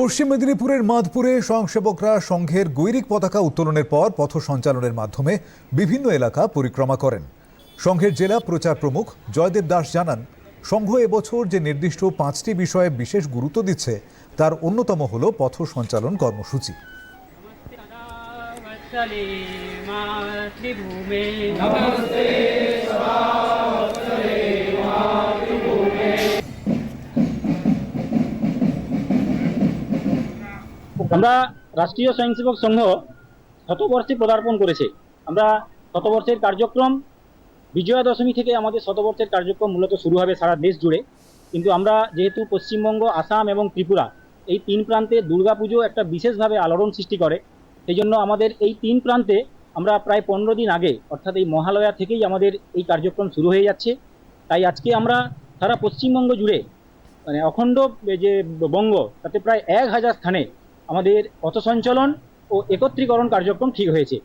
পশ্চিম মেদিনীপুরের মাধপুরে স্বয়ংসেবকরা সংঘের গৈরিক পতাকা উত্তোলনের পর পথ সঞ্চালনের মাধ্যমে বিভিন্ন এলাকা পরিক্রমা করেন। সংঘের জেলা প্রচার প্রমুখ জয়দেব দাস জানান, সংঘ এবছর যে নির্দিষ্ট পাঁচটি বিষয়ে বিশেষ গুরুত্ব দিচ্ছে, তার অন্যতম হল পথ সঞ্চালন কর্মসূচি। নমস্তে আমরা রাষ্ট্রীয় স্বয়ংসেবক সংঘ শতবর্ষে পদার্পণ করেছে। আমরা শতবর্ষের কার্যক্রম, বিজয়া দশমী থেকে আমাদের শতবর্ষের কার্যক্রম মূলত শুরু হবে সারা দেশ জুড়ে। কিন্তু আমরা যেহেতু পশ্চিমবঙ্গ, আসাম এবং ত্রিপুরা, এই তিন প্রান্তে দুর্গাপুজো একটা বিশেষভাবে আলোড়ন সৃষ্টি করে। সেই জন্য আমাদের এই তিন প্রান্তে আমরা প্রায় পনেরো দিন আগে, অর্থাৎ এই মহালয়া থেকেই আমাদের এই কার্যক্রম শুরু হয়ে যাচ্ছে। তাই আজকে আমরা সারা পশ্চিমবঙ্গ জুড়ে মানে অখণ্ড যে বঙ্গ, তাতে প্রায় এক হাজার স্থানে আমাদের পথ সঞ্চালন ও একত্রীকরণ কার্যক্রম ঠিক হয়েছে।